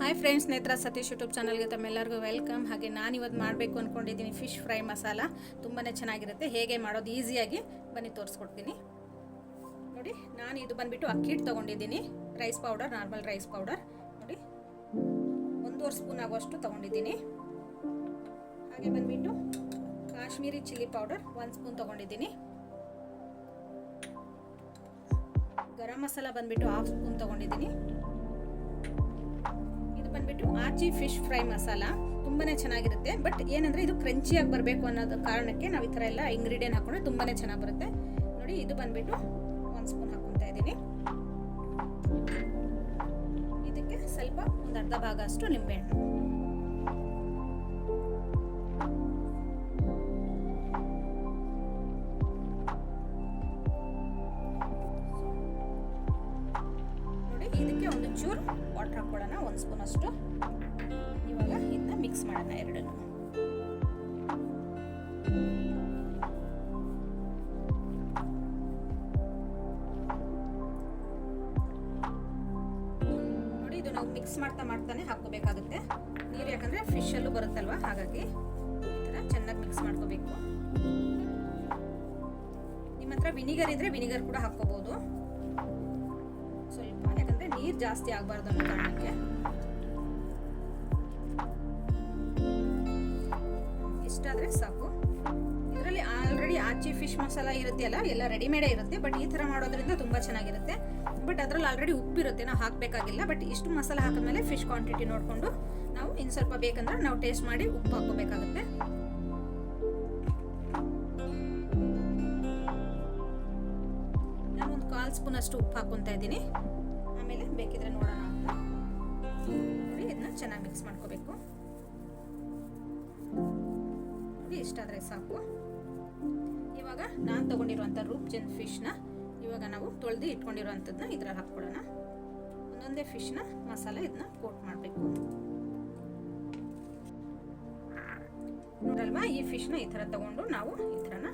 Hi friends ನೇತ್ರ Satish YouTube ಚಾನಲ್ಗೆ ತಮ್ಮೆಲ್ಲರಿಗೂ ವೆಲ್ಕಮ್. ಹಾಗೆ ನಾನು ಇವತ್ತು ಮಾಡಬೇಕು ಅಂದ್ಕೊಂಡಿದ್ದೀನಿ ಫಿಶ್ ಫ್ರೈ ಮಸಾಲ. ತುಂಬಾ ಚೆನ್ನಾಗಿರುತ್ತೆ. ಹೇಗೆ ಮಾಡೋದು ಈಸಿಯಾಗಿ ಬನ್ನಿ ತೋರಿಸ್ಕೊಡ್ತೀನಿ. ನೋಡಿ, ನಾನು ಇದು ಬಂದುಬಿಟ್ಟು ಅಕ್ಕಿ ಹಿಟ್ಟು ತೊಗೊಂಡಿದ್ದೀನಿ. Rice powder, normal rice powder. ನೋಡಿ, ಒಂದೂವರೆ ಸ್ಪೂನ್ ಆಗುವಷ್ಟು ತೊಗೊಂಡಿದ್ದೀನಿ. ಹಾಗೆ ಬಂದುಬಿಟ್ಟು ಕಾಶ್ಮೀರಿ ಚಿಲ್ಲಿ ಪೌಡರ್ ಒಂದು ಸ್ಪೂನ್ ತೊಗೊಂಡಿದ್ದೀನಿ. ಗರಂ ಮಸಾಲ ಬಂದುಬಿಟ್ಟು ಹಾಫ್ ಸ್ಪೂನ್ ತೊಗೊಂಡಿದ್ದೀನಿ. ಬಂದ್ಬಿಟ್ಟು ಆಚಿ ಫಿಶ್ ಫ್ರೈ ಮಸಾಲ ತುಂಬಾ ಚೆನ್ನಾಗಿರುತ್ತೆ. ಬಟ್ ಏನಂದ್ರೆ ಇದು ಕ್ರಂಚಿಯಾಗಿ ಬರಬೇಕು ಅನ್ನೋದು ಕಾರಣಕ್ಕೆ ನಾವು ಈ ಥರ ಎಲ್ಲ ಇಂಗ್ರೀಡಿಯೆಂಟ್ ಹಾಕೊಂಡ್ರೆ ತುಂಬಾನೇ ಚೆನ್ನಾಗಿ ಬರುತ್ತೆ. ನೋಡಿ, ಇದು ಬಂದ್ಬಿಟ್ಟು ಒಂದು ಸ್ಪೂನ್ ಹಾಕೊತಾ ಇದ್ದೀನಿ. ಇದಕ್ಕೆ ಸ್ವಲ್ಪ ಒಂದು ಅರ್ಧ ಭಾಗ ಅಷ್ಟು ನಿಂಬೆಹಣ್ಣು. ನೋಡಿ, ಇದಕ್ಕೆ ಒಂದು ಚೂರು ವಾಟರ್ ಹಾಕೊಳ್ಳೋಣ ಒಂದು ಸ್ಪೂನ್ ಅಷ್ಟು. ಇವಾಗ ಇದನ್ನ ಮಿಕ್ಸ್ ಮಾಡೋಣ ಎರಡನ್ನು. ನೋಡಿ, ಇದು ನಾವು ಮಿಕ್ಸ್ ಮಾಡ್ತಾ ಮಾಡ್ತಾನೆ ಹಾಕೋಬೇಕಾಗುತ್ತೆ ನೀರು ಯಾಕಂದ್ರೆ ಫಿಶ್ ಅಲ್ಲೂ ಬರುತ್ತಲ್ವಾ? ಹಾಗಾಗಿ ಈ ಥರ ಚೆನ್ನಾಗಿ ಮಿಕ್ಸ್ ಮಾಡ್ಕೋಬೇಕು. ನಿಮ್ಮ ಹತ್ರ ವಿನಿಗರ್ ಇದ್ರೆ ವಿನಿಗರ್ ಕೂಡ ಯಾಕಂದ್ರೆ ನೀರು ಜಾಸ್ತಿ ಆಗಬಾರ್ದು ಅನ್ನೋ ಕಾರಣಕ್ಕೆ. ಇಷ್ಟಾದ್ರೆ ಸಾಕು. ಇದರಲ್ಲಿ ಆಲ್ರೆಡಿ ಆಚಿ ಫಿಶ್ ಮಸಾಲ ಇರುತ್ತೆ ಅಲ್ಲ ಎಲ್ಲ ರೆಡಿಮೇಡೇ ಇರುತ್ತೆ ಬಟ್ ಈ ಥರ ಮಾಡೋದ್ರಿಂದ ತುಂಬ ಚೆನ್ನಾಗಿರುತ್ತೆ. ಬಟ್ ಅದರಲ್ಲಿ ಆಲ್ರೆಡಿ ಉಪ್ಪಿರುತ್ತೆ ನಾವು ಹಾಕಬೇಕಾಗಿಲ್ಲ ಬಟ್ ಇಷ್ಟು ಮಸಾಲ ಹಾಕಿದ್ಮೇಲೆ ಫಿಶ್ ಕ್ವಾಂಟಿಟಿ ನೋಡಿಕೊಂಡು ನಾವು ಇನ್ನು ಸ್ವಲ್ಪ ಬೇಕಂದ್ರೆ ನಾವು ಟೇಸ್ಟ್ ಮಾಡಿ ಉಪ್ಪು ಹಾಕೋಬೇಕಾಗುತ್ತೆ ನಾನು ಒಂದು ಕಾಲು ಸ್ಪೂನ್ ಅಷ್ಟು ಉಪ್ಪು ಹಾಕೊತಾ ಇದ್ದೀನಿ. ಆಮೇಲೆ ಬೇಕಿದ್ರೆ ನೋಡೋಣ ಅಂತ. ನೋಡಿ, ಇದನ್ನ ಚೆನ್ನಾಗಿ ಮಿಕ್ಸ್ ಮಾಡ್ಕೋಬೇಕು. ನೋಡಿ ಸಾಕು. ಇವಾಗ ನಾನು ತಗೊಂಡಿರುವಂತ ರೂಪ್ ಫಿಶ್ ಫಿಶ್ನ ಇವಾಗ ನಾವು ತೊಳೆದು ಇಟ್ಕೊಂಡಿರುವಂಥದ್ದನ್ನ ಇದ್ರಲ್ಲಿ ಹಾಕ್ಕೊಡೋಣ ಒಂದೊಂದೇ ಫಿಶ್ನ ಮಸಾಲ ಇದನ್ನ ಕೋಟ್ ಮಾಡಬೇಕು. ನೋಡಲ್ವಾ? ಈ ಫಿಶ್ನ ಈ ಥರ ತಗೊಂಡು ನಾವು ಈ ಥರನ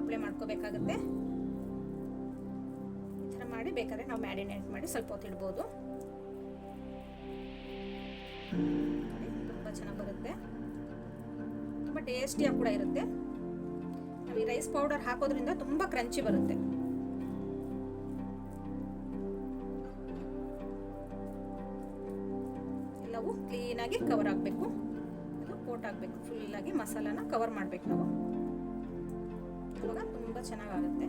ಅಪ್ಲೈ ಮಾಡ್ಕೋಬೇಕಾಗುತ್ತೆ. ಮಾಡಿ, ಬೇಕಾದ್ರೆ ನಾವು ಮ್ಯಾರಿನೇಟ್ ಮಾಡಿ ಸ್ವಲ್ಪ ಹೊತ್ತು ಇಡ್ಬೋದು. ತುಂಬ ಚೆನ್ನಾಗಿ ಬರುತ್ತೆ. ತುಂಬ ಟೇಸ್ಟಿಯಾಗಿ ಕೂಡ ಇರುತ್ತೆ. ನಾವು ಈ ರೈಸ್ ಪೌಡರ್ ಹಾಕೋದ್ರಿಂದ ತುಂಬ ಕ್ರಂಚಿ ಬರುತ್ತೆ. ಎಲ್ಲವೂ ಕ್ಲೀನಾಗಿ ಕವರ್ ಆಗಬೇಕು. ಅದು ಕೋಟ್ ಆಗಬೇಕು. ಫುಲ್ಲಾಗಿ ಮಸಾಲಾನ ಕವರ್ ಮಾಡಬೇಕು ನಾವು. ಅವಾಗ ತುಂಬ ಚೆನ್ನಾಗಾಗುತ್ತೆ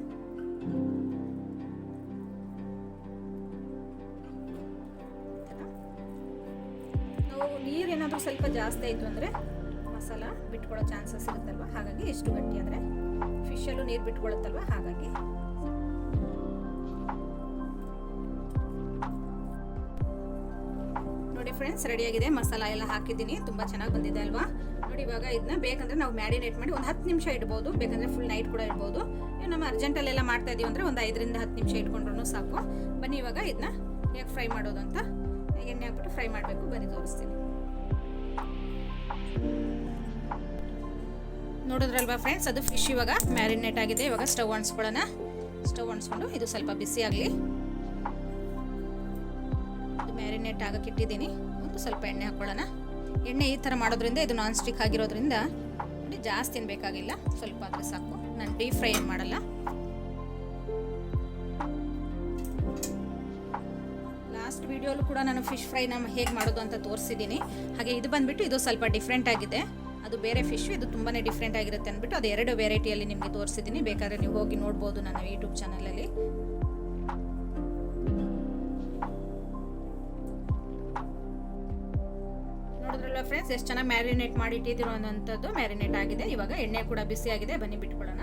ನಾವು ನೀರೇನಾದರೂ ಸ್ವಲ್ಪ ಜಾಸ್ತಿ ಆಯಿತು ಅಂದರೆ ಮಸಾಲ ಬಿಟ್ಕೊಳ್ಳೋ ಚಾನ್ಸಸ್ ಇರುತ್ತಲ್ವ? ಹಾಗಾಗಿ ಎಷ್ಟು ಗಟ್ಟಿ ಅಂದರೆ ಫಿಶಲ್ಲೂ ನೀರು ಬಿಟ್ಕೊಳ್ಳುತ್ತಲ್ವ? ಹಾಗಾಗಿ. ನೋಡಿ ಫ್ರೆಂಡ್ಸ್ ರೆಡಿಯಾಗಿದೆ ಮಸಾಲ ಎಲ್ಲ ಹಾಕಿದ್ದೀನಿ. ತುಂಬ ಚೆನ್ನಾಗಿ ಬಂದಿದೆ ಅಲ್ವಾ? ನೋಡಿ ಇವಾಗ ಇದನ್ನ ಬೇಕಂದ್ರೆ ನಾವು ಮ್ಯಾರಿನೇಟ್ ಮಾಡಿ ಒಂದು ಹತ್ತು ನಿಮಿಷ ಇಡ್ಬೋದು. ಬೇಕಂದ್ರೆ ಫುಲ್ ನೈಟ್ ಕೂಡ ಇಡ್ಬೋದು. ನಮ್ಮ ಅರ್ಜೆಂಟಲ್ಲೆಲ್ಲ ಮಾಡ್ತಾ ಇದೀವಿ ಅಂದರೆ ಒಂದು ಐದರಿಂದ ಹತ್ತು ನಿಮಿಷ ಇಟ್ಕೊಂಡ್ರು ಸಾಕು. ಬನ್ನಿ ಇವಾಗ ಇದನ್ನ ಹೇಗೆ ಫ್ರೈ ಮಾಡೋದು ಅಂತ ಎಣ್ಣೆ ಹಾಕ್ಬಿಟ್ಟು ಫ್ರೈ ಮಾಡಬೇಕು, ಬನ್ನಿ ತೋರಿಸ್ತೀನಿ. ನೋಡಿದ್ರಲ್ವಾ ಫ್ರೆಂಡ್ಸ್ ಅದು ಫಿಶ್ ಇವಾಗ ಮ್ಯಾರಿನೇಟ್ ಆಗಿದೆ. ಇವಾಗ ಸ್ಟವ್ ಅಣಿಸ್ಕೊಳ್ಳೋಣ ಸ್ಟವ್ ಅಣಿಸ್ಕೊಂಡು ಇದು ಸ್ವಲ್ಪ ಬಿಸಿ ಆಗಲಿ. ಮ್ಯಾರಿನೇಟ್ ಆಗಕ್ಕೆ ಇಟ್ಟಿದ್ದೀನಿ. ಒಂದು ಸ್ವಲ್ಪ ಎಣ್ಣೆ ಹಾಕ್ಕೊಳ್ಳೋಣ ಎಣ್ಣೆ ಈ ಥರ ಮಾಡೋದ್ರಿಂದ, ಇದು ನಾನ್ ಸ್ಟಿಕ್ ಆಗಿರೋದ್ರಿಂದ ಜಾಸ್ತಿ ಏನು ಬೇಕಾಗಿಲ್ಲ. ಸ್ವಲ್ಪ ಆದರೆ ಸಾಕು. ನಾನು ಡೀಪ್ ಫ್ರೈ ಏನು ಮಾಡಲ್ಲ. ಲಾಸ್ಟ್ ವೀಡಿಯೋಲ್ಲೂ ಕೂಡ ನಾನು ಫಿಶ್ ಫ್ರೈ ನಮ್ಮ ಹೇಗೆ ಮಾಡೋದು ಅಂತ ತೋರಿಸಿದ್ದೀನಿ. ಹಾಗೆ ಇದು ಬಂದುಬಿಟ್ಟು ಇದು ಸ್ವಲ್ಪ ಡಿಫ್ರೆಂಟ್ ಆಗಿದೆ. ಅದು ಬೇರೆ ಫಿಶ್ ಇದು ತುಂಬಾ ಡಿಫ್ರೆಂಟ್ ಆಗಿರುತ್ತೆ ಅಂದ್ಬಿಟ್ಟು ಅದು ಎರಡು ವೆರೈಟಿಯಲ್ಲಿ ನಿಮಗೆ ತೋರಿಸಿದ್ದೀನಿ. ಬೇಕಾದ್ರೆ ನೀವು ಹೋಗಿ ನೋಡ್ಬೋದು ನನ್ನ ಯೂಟ್ಯೂಬ್ ಚಾನಲಲ್ಲಿ ನೋಡಿದ್ರಲ್ಲ ಫ್ರೆಂಡ್ಸ್ ಎಷ್ಟು ಚೆನ್ನಾಗಿ ಮ್ಯಾರಿನೇಟ್ ಮಾಡಿ ಅನ್ನೋಂಥದ್ದು ಮ್ಯಾರಿನೇಟ್ ಆಗಿದೆ. ಇವಾಗ ಎಣ್ಣೆ ಕೂಡ ಬಿಸಿ ಆಗಿದೆ. ಬನ್ನಿ ಬಿಟ್ಕೊಳ್ಳೋಣ.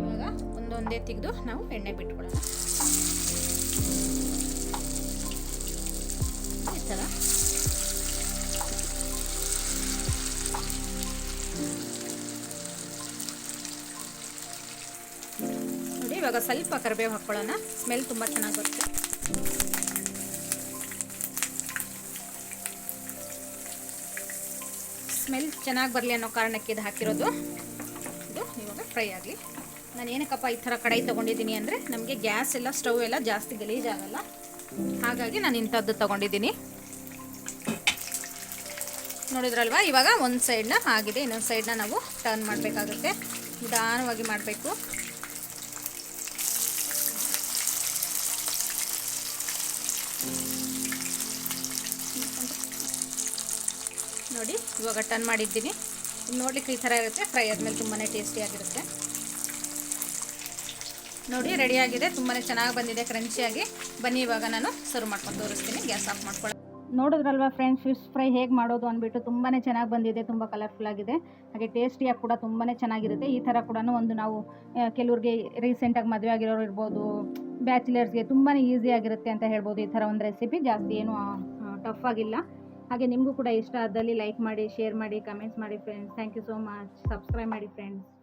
ಇವಾಗ ಒಂದೊಂದೇ ತೆಗೆದು ನಾವು ಎಣ್ಣೆ ಬಿಟ್ಕೊಳ್ಳೋಣ. ಈ ನೋಡಿ, ಇವಾಗ ಸ್ವಲ್ಪ ಕರಿಬೇವು ಹಾಕ್ಕೊಳ್ಳೋಣ. ಸ್ಮೆಲ್ ತುಂಬ ಚೆನ್ನಾಗಿ ಬರುತ್ತೆ. ಸ್ಮೆಲ್ ಚೆನ್ನಾಗಿ ಬರಲಿ ಅನ್ನೋ ಕಾರಣಕ್ಕೆ ಇದು ಹಾಕಿರೋದು. ಇದು ಇವಾಗ ಫ್ರೈ ಆಗಲಿ. ನಾನು ಏನಕ್ಕಪ್ಪ ಈ ಥರ ಕಡಾಯಿ ತೊಗೊಂಡಿದ್ದೀನಿ ಅಂದರೆ ನಮಗೆ ಗ್ಯಾಸ್ ಎಲ್ಲ, ಸ್ಟವ್ ಎಲ್ಲ ಜಾಸ್ತಿ ಗಲೀಜಾಗಲ್ಲ. ಹಾಗಾಗಿ ನಾನು ಇಂಥದ್ದು ತಗೊಂಡಿದ್ದೀನಿ. ನೋಡಿದ್ರಲ್ವಾ? ಇವಾಗ ಒಂದು ಸೈಡ್ನ ಆಗಿದೆ, ಇನ್ನೊಂದು ಸೈಡ್ನ ನಾವು ಟರ್ನ್ ಮಾಡಬೇಕಾಗುತ್ತೆ. ನಿಧಾನವಾಗಿ ಮಾಡಬೇಕು. ನೋಡಿ, ಇವಾಗ ಟರ್ನ್ ಮಾಡಿದ್ದೀನಿ. ನೋಡ್ಲಿಕ್ಕೆ ಈ ಥರ ಇರುತ್ತೆ ಫ್ರೈ ಆದಮೇಲೆ ತುಂಬಾ ಟೇಸ್ಟಿಯಾಗಿರುತ್ತೆ ನೋಡಿ ರೆಡಿಯಾಗಿದೆ ತುಂಬಾನೇ ಚೆನ್ನಾಗಿ ಬಂದಿದೆ ಕ್ರಂಚಿಯಾಗಿ ಬನ್ನಿ, ಇವಾಗ ನಾನು ಸರ್ವ್ ಮಾಡ್ಕೊಂಡು ತೋರಿಸ್ತೀನಿ. ಗ್ಯಾಸ್ ಆಫ್ ಮಾಡ್ಕೊಳ್ಳಿ. ನೋಡಿದ್ರಲ್ವಾ ಫ್ರೆಂಡ್ಸ್ ಫಿಶ್ ಫ್ರೈ ಹೇಗೆ ಮಾಡೋದು ಅಂದ್ಬಿಟ್ಟು ತುಂಬಾ ಚೆನ್ನಾಗಿ ಬಂದಿದೆ, ತುಂಬ ಕಲರ್ಫುಲ್ ಆಗಿದೆ. ಹಾಗೆ ಟೇಸ್ಟಿಯಾಗಿ ಕೂಡ ತುಂಬಾ ಚೆನ್ನಾಗಿರುತ್ತೆ. ಈ ಥರ ಕೂಡ ಒಂದು ನಾವು ಕೆಲವ್ರಿಗೆ ರೀಸೆಂಟಾಗಿ ಮದುವೆ ಆಗಿರೋರು ಇರ್ಬೋದು ಬ್ಯಾಚುಲರ್ಸ್ಗೆ ತುಂಬಾ ಈಸಿಯಾಗಿರುತ್ತೆ ಅಂತ ಹೇಳ್ಬೋದು ಈ ಥರ ಒಂದು ರೆಸಿಪಿ ಜಾಸ್ತಿ ಏನು ಟಫ್ ಆಗಿಲ್ಲ. ಹಾಗೆ ನಿಮಗೂ ಕೂಡ ಇಷ್ಟ ಆದಲ್ಲಿ ಲೈಕ್ ಮಾಡಿ ಶೇರ್ ಮಾಡಿ ಕಮೆಂಟ್ಸ್ ಮಾಡಿ friends thank you so much subscribe ಮಾಡಿ ಫ್ರೆಂಡ್ಸ್